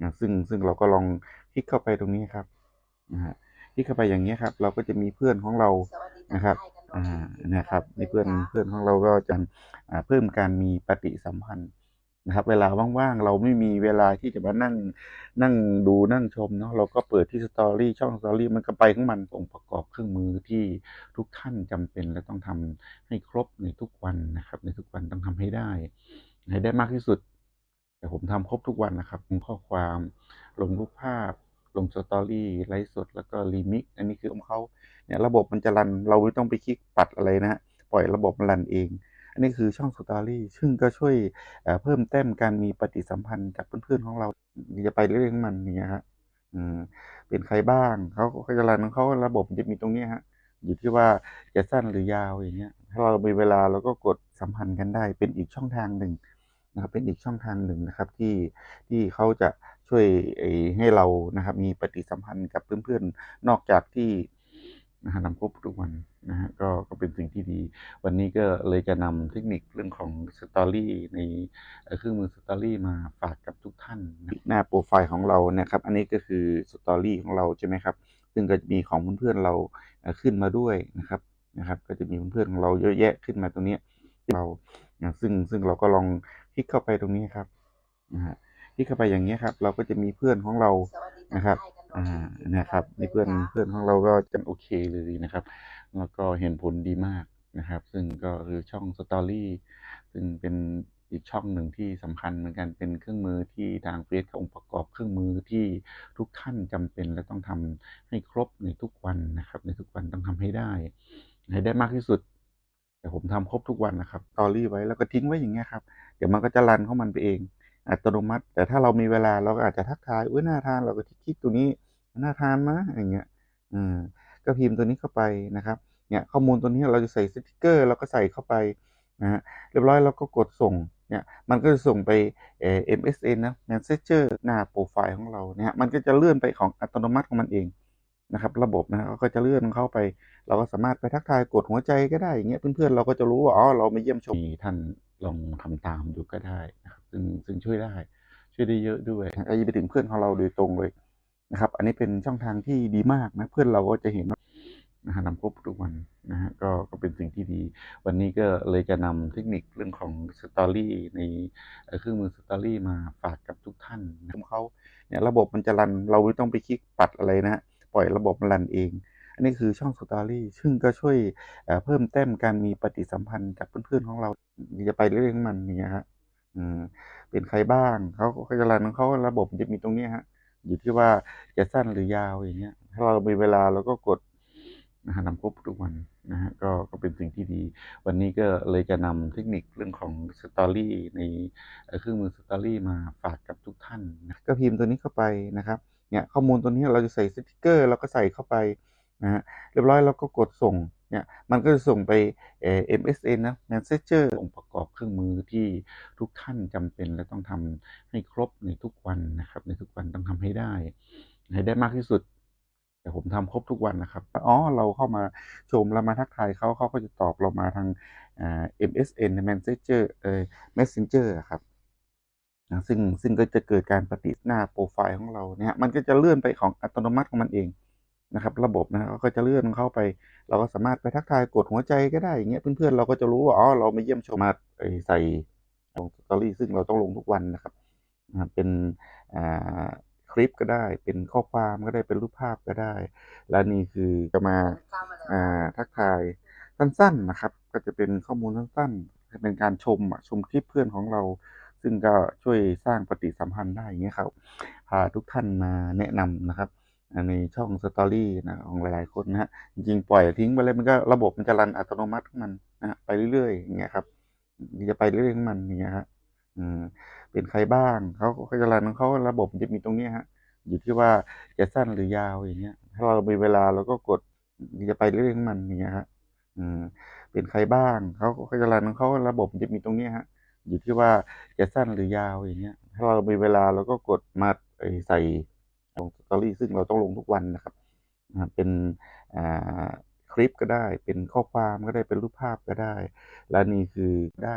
นะซึ่งซึ่งเราก็ลองคลิกเข้าไปตรงนี้ครับนะฮะคลิกเข้าไปอย่างนี้ยครับ เราก็จะมีเพื่อนของเรานะครับอ่านะครับในเพื่อนเพื่อนของเราก็จะอ่าเพิ่มการมีปฏิสัมพันธ์นะครับ เวลาว่างๆเราไม่มีเวลาที่จะมานั่งนั่งดูนั่งชมเนาะเราก็เปิดที่สตอรี่ช่องสตอรี่มันก็ไปของมันองค์ประกอบเครื่องมือที่ทุกท่านจำเป็นและต้องทำให้ครบในทุกวันนะครับ ในทุกวันต้องทำให้ได้ ให้ได้มากที่สุด แต่ผมทำครบทุกวันนะครับลงข้อความลงรูปภาพ ลงสตอรี่ไลฟ์สดแล้วก็รีมิกอันนี้คือของเขาเนี่ยระบบมันจะรันเราไม่ต้องไปคลิกปัดอะไรนะฮะปล่อยระบบมันรันเอง อันนี้คือช่องสตอรี่ซึ่งก็ช่วยเพิ่มแต้มการมีปฏิสัมพันธ์กับเพื่อนๆของเราจะไปเรื่องมันอย่างเงี้ยฮะอืมเป็นใครบ้างเขาก็จะรันของเขาระบบจะมีตรงนี้ฮะอยู่ที่ว่าจะสั้นหรือยาวอย่างเงี้ยถ้าเรามีเวลาเราก็กดสัมพันธ์กันได้เป็นอีกช่องทางหนึ่ง นะครับเป็นอีกช่องทางหนึ่งนะครับที่ที่เขาจะช่วยให้เรานะครับ มีปฏิสัมพันธ์กับเพื่อนๆ นอกจากที่นะฮะนำครบทุกวันนะฮะก็ก็เป็นสิ่งที่ดี วันนี้ก็เลยจะนำเทคนิคเรื่องของสตอรี่ในเครื่องมือสตอรี่มาฝากกับทุกท่าน หน้าโปรไฟล์ของเราเนี่ยครับ อันนี้ก็คือสตอรี่ของเราใช่ไหมครับ ซึ่งก็จะมีของเพื่อนๆเราเอ่อขึ้นมาด้วยนะครับนะครับ ก็จะมีเพื่อนๆของเราเยอะแยะขึ้นมาตรงนี้เราซึ่งซึ่งเราก็ลอง ลิกเข้าไปตรงนี้ครับนะฮะคลิกเข้าไปอย่างนี้ยครับ เราก็จะมีเพื่อนของเรานะครับอ่านะครับนี่เพื่อนเพื่อนของเราก็จะโอเคเลยนะครับ แล้วก็เห็นผลดีมากนะครับ ซึ่งก็คือช่องสตอรี่ซึ่งเป็นอีกช่องหนึ่งที่สำคัญเหมือนกันเป็นเครื่องมือที่ทางเฟซองค์ประกอบเครื่องมือที่ทุกท่านจำเป็นและต้องทำให้ครบในทุกวันนะครับ ในทุกวันต้องทำให้ได้ ให้ได้มากที่สุด แต่ผมทำครบทุกวันนะครับสตอรี่ไว้แล้วก็ทิ้งไว้อย่างเงี้ยครับ เดี๋ยวมันก็จะรันของมันไปเอง อัตโนมัติ แต่ถ้าเรามีเวลาเราก็อาจจะทักทายอุ้ยน่าทานเราก็คลิกตัวนี้น่าทานมะอย่างเงี้ยอืมก็พิมพ์ตัวนี้เข้าไปนะครับเนี่ยข้อมูลตัวนี้เราจะใส่สติกเกอร์เราก็ใส่เข้าไปนะฮะเรียบร้อยเราก็กดส่งเนี่ยมันก็จะส่งไปเอ่อ MSN นะ Messenger หน้าโปรไฟล์ของเราเนี่ยมันก็จะเลื่อนไปของอัตโนมัติของมันเอง นะครับ ระบบนะก็จะเลื่อนเข้าไป เราก็สามารถไปทักทายกดหัวใจก็ได้อย่างเงี้ยเพื่อนๆเราก็จะรู้ว่าอ๋อเรามาเยี่ยมชมท่านลองทำตามดูก็ได้นะครับซึ่งซึ่งช่วยได้ ช่วยได้เยอะด้วยไอ้ไปถึงเพื่อนของเราโดยตรงเลยนะครับ อันนี้เป็นช่องทางที่ดีมากนะ เพื่อนเราก็จะเห็นว่านะฮะนำครบทุกวันนะฮะก็ก็เป็นสิ่งที่ดี วันนี้ก็เลยจะนำเทคนิคเรื่องของสตอรี่ในเครื่องมือสตอรี่มาฝากกับทุกท่านนะครับเขาเนี่ยระบบมันจะรันเราไม่ต้องไปคลิกปัดอะไรนะ ปล่อยระบบมันรันเอง อันนี้คือช่องสตอรี่ซึ่งก็ช่วยเพิ่มแต้มการมีปฏิสัมพันธ์กับเพื่อนๆของเราจะไปเรื่องมันเงี้ยฮะเป็นใครบ้างเขาก็จะรันของเขาระบบจะมีตรงนี้ฮะอยู่ที่ว่าจะสั้นหรือยาวอย่างเงี้ย ถ้าเรามีเวลาเราก็กดนะฮะนำครบทุกวันนะฮะก็ก็เป็นสิ่งที่ดี วันนี้ก็เลยจะนำเทคนิคเรื่องของสตอรี่ในเอ่อเครื่องมือสตอรี่มาฝากกับทุกท่านนะก็พิมพ์ตัวนี้เข้าไปนะครับ เนี่ยข้อมูลตัวนี้เราจะใส่สติกเกอร์เราก็ใส่เข้าไปนะฮะเรียบร้อยเราก็กดส่งเนี่ยมันก็จะส่งไปเอ่อ MSN นะ Messenger องค์ประกอบเครื่องมือที่ทุกท่านจำเป็นและต้องทำให้ครบในทุกวันนะครับ ในทุกวันต้องทำให้ได้ ให้ได้มากที่สุด แต่ผมทำครบทุกวันนะครับอ๋อเราเข้ามาชมแล้วมาทักทายเขาเขาก็จะตอบเรามาทางเอ่า MSN Messenger เอ่อ Messenger อะครับ นะซึ่งซึ่งก็จะเกิดการปฏิหน้าโปรไฟล์ของเราเนี่ยมันก็จะเลื่อนไปของอัตโนมัติของมันเองนะครับ ระบบนะก็จะเลื่อนเข้าไป เราก็สามารถไปทักทายกดหัวใจก็ได้อย่างเงี้ยเพื่อนๆเราก็จะรู้ว่าอ๋อเรามาเยี่ยมชมมาไอ้ใส่ลงสตอรี่ซึ่งเราต้องลงทุกวันนะครับเป็นคลิปก็ได้ เป็นข้อความก็ได้เป็นรูปภาพก็ได้ และนี่คือจะมาทักทายสั้นๆนะครับ ก็จะเป็นข้อมูลสั้นๆเป็นการชมชมคลิปเพื่อนของเรา ซึ่งก็ช่วยสร้างปฏิสัมพันธ์ได้อย่างเงี้ยครับพาทุกท่านมาแนะนำนะครับในช่องสตอรี่นะของหลายๆคนนะฮะจริงปล่อยทิ้งไปเลยมันก็ระบบมันจะรันอัตโนมัติของมันนะฮะไปเรื่อยๆอย่างเงี้ยครับจะไปเรื่อยๆของมันอย่างเงี้ยฮะอืมเป็นใครบ้างเขาก็จะรันของเขาระบบจะมีตรงเนี้ยฮะอยู่ที่ว่าจะสั้นหรือยาวอย่างเงี้ย ถ้าเรามีเวลาเราก็กดจะไปเรื่อยๆของมันอย่างเงี้ยฮะอืมเป็นใครบ้างเขาก็จะรันของเขาระบบจะมีตรงเนี้ยฮะ อยู่ที่ว่าจะสั้นหรือยาวอย่างเงี้ย ถ้าเรามีเวลาเราก็กดมาใส่ลงสตอรี่ซึ่งเราต้องลงทุกวันนะครับ เป็นคลิปก็ได้ เป็นข้อความก็ได้ เป็นรูปภาพก็ได้ และนี่คือได้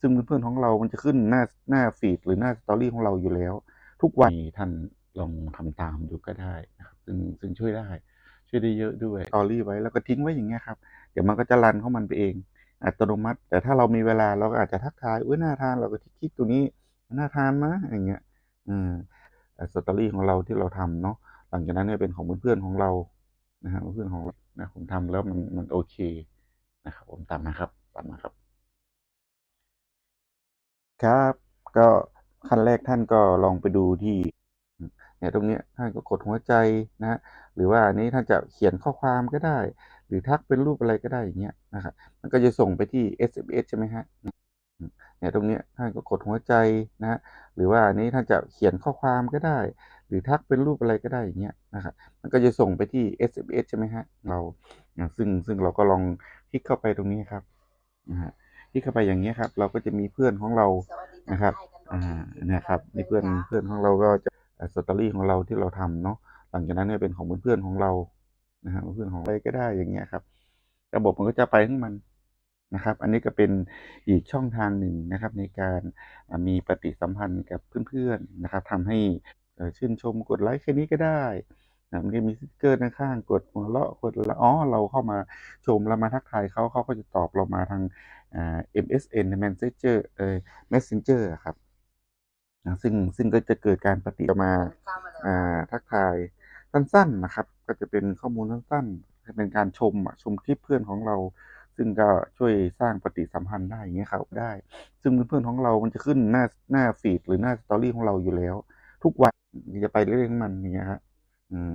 ซึ่งเพื่อนๆของเรามันจะขึ้นหน้าหน้าฟีดหรือหน้าสตอรี่ของเราอยู่แล้ว ทุกวันท่านลองทำตามดูก็ได้นะครับ ซึ่งซึ่งช่วยได้ ช่วยได้เยอะด้วยตอรี่ไว้แล้วก็ทิ้งไว้อย่างเงี้ยครับ เดี๋ยวมันก็จะรันของมันไปเอง อัตโนมัติ แต่ถ้าเรามีเวลาเราก็อาจจะทักทายอุ้ยน่าทานเราก็คลิกตรงนี้น่าทานมะอย่างเงี้ยอืมสตอรี่ของเราที่เราทำเนาะหลังจากนั้นเนี่ยเป็นของเพื่อนๆของเรานะฮะเพื่อนของเรานะผมทำแล้วมันมันโอเคนะครับผมตามมาครับตามมาครับ ครับ ก็ขั้นแรกท่านก็ลองไปดูที่ เนี่ยตรงเนี้ยท่านก็กดหัวใจนะฮะหรือว่าอันนี้ท่านจะเขียนข้อความก็ได้ หรือทักเป็นรูปอะไรก็ได้อย่างเงี้ยนะครับมันก็จะส่งไปที่ SMS ใช่ไหมฮะเนี่ยตรงเนี้ยท่านก็กดหัวใจนะฮะหรือว่าอันนี้ท่านจะเขียนข้อความก็ได้ หรือทักเป็นรูปอะไรก็ได้อย่างเงี้ยนะครับมันก็จะส่งไปที่ SMS ใช่ไหมฮะเราซึ่งซึ่งเราก็ลองคลิกเข้าไปตรงนี้ครับนะฮะคลิกเข้าไปอย่างเงี้ยครับ เราก็จะมีเพื่อนของเรานะครับอ่านะครับมีเพื่อนเพื่อนของเราก็จะ สตอรี่ของเราที่เราทำเนาะหลังจากนั้นเนี่ยเป็นของเพื่อนๆของเรานะฮะเพื่อนของอะไรก็ได้อย่างเงี้ยครับ ระบบมันก็จะไปของมันนะครับ อันนี้ก็เป็นอีกช่องทางหนึ่งนะครับ ในการมีปฏิสัมพันธ์กับเพื่อนๆนะครับทำให้ชื่นชมกดไลค์แค่นี้ก็ได้นะมันก็มีสติ๊กเกอร์ข้างๆกดหัวเราะกดละอ๋อเราเข้ามาชมแล้วมาทักทายเขาเขาก็จะตอบเรามาทาง MSN Messenger เอ่อ Messenger ครับ นะซึ่งซึ่งก็จะเกิดการปฏิมาทักทายสั้นๆนะครับ ก็จะเป็นข้อมูลสั้นๆเป็นการชมชมคลิปเพื่อนของเรา ซึ่งก็ช่วยสร้างปฏิสัมพันธ์ได้อย่างเงี้ยครับได้ ซึ่งเพื่อนๆของเรามันจะขึ้นหน้าหน้าฟีดหรือหน้าสตอรี่ของเราอยู่แล้ว ทุกวันจะไปเรื่อยๆมันอย่างเงี้ยฮะอืม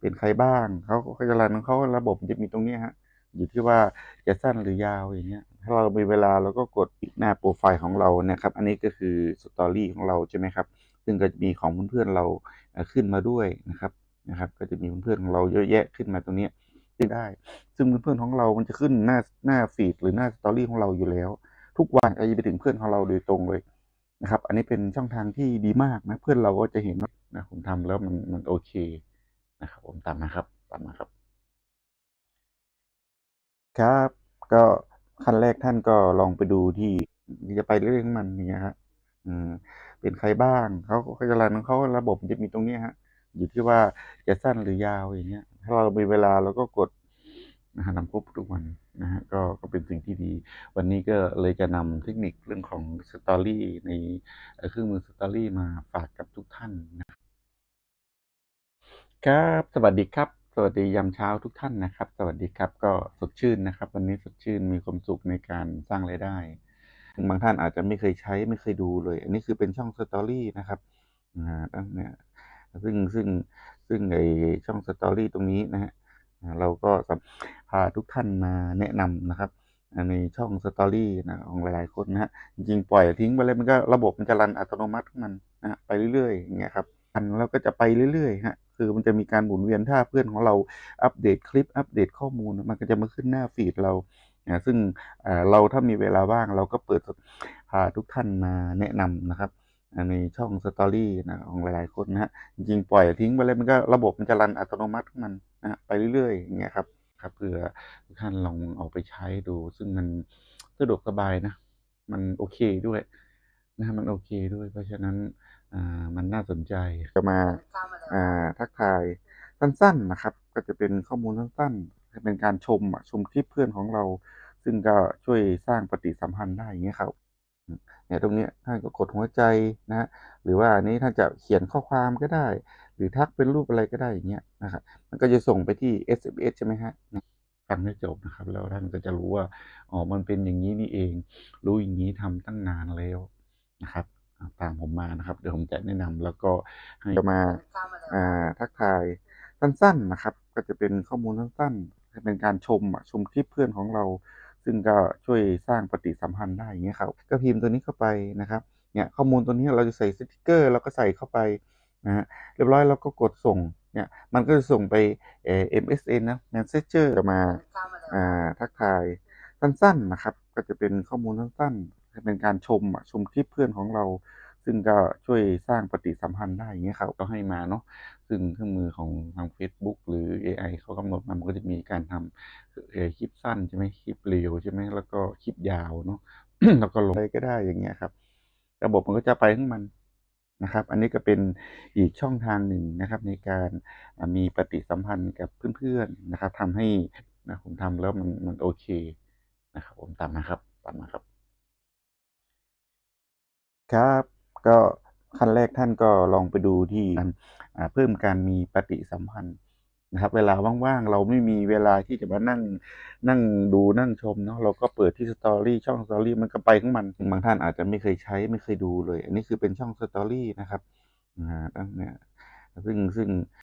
เป็นใครบ้างเขาเขาจะรันของเขาระบบจะมีตรงนี้ฮะ อยู่ที่ว่าจะสั้นหรือยาวอย่างเงี้ย ถ้าเรามีเวลาเราก็กดหน้าโปรไฟล์ของเรานะครับ อันนี้ก็คือสตอรี่ของเราใช่ไหมครับ ซึ่งก็จะมีของเพื่อนๆเราขึ้นมาด้วยนะครับนะครับ ก็จะมีเพื่อนๆของเราเยอะแยะขึ้นมาตรงนี้ได้ ซึ่งเพื่อนๆของเรา มันจะขึ้นหน้าหน้าฟีดหรือหน้าสตอรี่ของเราอยู่แล้ว ทุกวันก็จะไปถึงเพื่อนของเราโดยตรงเลยนะครับ อันนี้เป็นช่องทางที่ดีมากนะ เพื่อนเราก็จะเห็นนะผมทำแล้วมันมันโอเคนะครับ ผมตามมาครับ ตามมาครับ ครับ ก็ ขั้นแรกท่านก็ลองไปดูที่จะไปเรื่องมันอย่างเงี้ยฮะอืมเป็นใครบ้างเขาเขาจะรันของเขาระบบจะมีตรงนี้ฮะ อยู่ที่ว่าจะสั้นหรือยาวอย่างเงี้ย ถ้าเรามีเวลาเราก็กดนะฮะนำครบทุกวันนะฮะก็ก็เป็นสิ่งที่ดี วันนี้ก็เลยจะนำเทคนิคเรื่องของสตอรี่ในเครื่องมือสตอรี่มาฝากกับทุกท่านนะครับ สวัสดีครับ สวัสดียามเช้าทุกท่านนะครับ สวัสดีครับก็สดชื่นนะครับ วันนี้สดชื่นมีความสุขในการสร้างรายได้บางท่านอาจจะไม่เคยใช้ไม่เคยดูเลย อันนี้คือเป็นช่องสตอรี่นะครับอ่าตั้งเนี่ยซึ่งซึ่งซึ่งไอช่องสตอรี่ตรงนี้นะฮะเราก็พาทุกท่านมาแนะนำนะครับในช่องสตอรี่นะของหลายๆคนนะฮะจริงๆปล่อยทิ้งไปเลยมันก็ระบบมันจะรันอัตโนมัติของมันนะไปเรื่อยๆอย่างเงี้ยครับอันแล้วก็จะไปเรื่อยๆฮะ คือมันจะมีการหมุนเวียนถ้าเพื่อนของเราอัปเดตคลิปอัปเดตข้อมูล มันก็จะมาขึ้นหน้าฟีดเรานะซึ่งเราถ้ามีเวลาว่างเราก็เปิดพาทุกท่านมาแนะนำนะครับในช่องสตอรี่นะของหลายๆคนนะฮะจริงๆปล่อยทิ้งไปเลยมันก็ระบบมันจะรันอัตโนมัติมันนะไปเรื่อยๆอย่างเงี้ยครับครับเพื่อทุกท่านลองเอาไปใช้ดู ซึ่งมันสะดวกสบายนะ มันโอเคด้วยนะมันโอเคด้วย เพราะฉะนั้น มันน่าสนใจจะมาทักทายสั้นๆนะครับ ก็จะเป็นข้อมูลสั้นๆเป็นการชมชมคลิปเพื่อนของเรา ซึ่งก็ช่วยสร้างปฏิสัมพันธ์ได้อย่างเงี้ยครับเนี่ยตรงนี้ท่านก็กดหัวใจนะฮะหรือว่าอันนี้ท่านจะเขียนข้อความก็ได้ หรือทักเป็นรูปอะไรก็ได้อย่างเงี้ยนะครับมันก็จะส่งไปที่ SMS ใช่ไหมฮะฟังให้จบนะครับ แล้วท่านก็จะรู้ว่าอ๋อมันเป็นอย่างนี้นี่เอง รู้อย่างนี้ทำตั้งนานแล้วนะครับ ตามผมมานะครับ เดี๋ยวผมจะแนะนำแล้วก็ให้มาทักทายสั้นๆนะครับ ก็จะเป็นข้อมูลสั้นๆเป็นการชมชมคลิปเพื่อนของเรา ซึ่งก็ช่วยสร้างปฏิสัมพันธ์ได้อย่างเงี้ยครับก็พิมพ์ตัวนี้เข้าไปนะครับเนี่ยข้อมูลตัวนี้เราจะใส่สติกเกอร์เราก็ใส่เข้าไปนะฮะเรียบร้อยเราก็กดส่งเนี่ยมันก็จะส่งไปเอ่อ MSN นะ Messenger จะมาทักทายสั้นๆนะครับ ก็จะเป็นข้อมูลสั้นๆ เป็นการชมชมคลิปเพื่อนของเรา ซึ่งก็ช่วยสร้างปฏิสัมพันธ์ได้อย่างเงี้ยครับก็ให้มาเนาะซึ่งเครื่องมือของทาง Facebook หรือ AI เขากำหนดมามันก็จะมีการทำคลิปสั้นใช่ไหมคลิปเร็วใช่ไหมแล้วก็คลิปยาวเนาะแล้วก็ลงอะไรก็ได้อย่างเงี้ยครับ ระบบมันก็จะไปของมันนะครับ อันนี้ก็เป็นอีกช่องทางหนึ่งนะครับ ในการมีปฏิสัมพันธ์กับเพื่อนๆนะครับทำให้นะผมทำแล้วมันมันโอเคนะครับ ผมตามนะครับตามนะครับ ครับก็ขั้นแรกท่านก็ลองไปดูที่เพิ่มการมีปฏิสัมพันธ์นะครับ เวลาว่างๆเราไม่มีเวลาที่จะมานั่งนั่งดูนั่งชมเนาะเราก็เปิดที่สตอรี่ช่องสตอรี่มันก็ไปของมันบางท่านอาจจะไม่เคยใช้ไม่เคยดูเลย อันนี้คือเป็นช่องสตอรี่นะครับอ่าตั้งเนี่ยซึ่งซึ่ง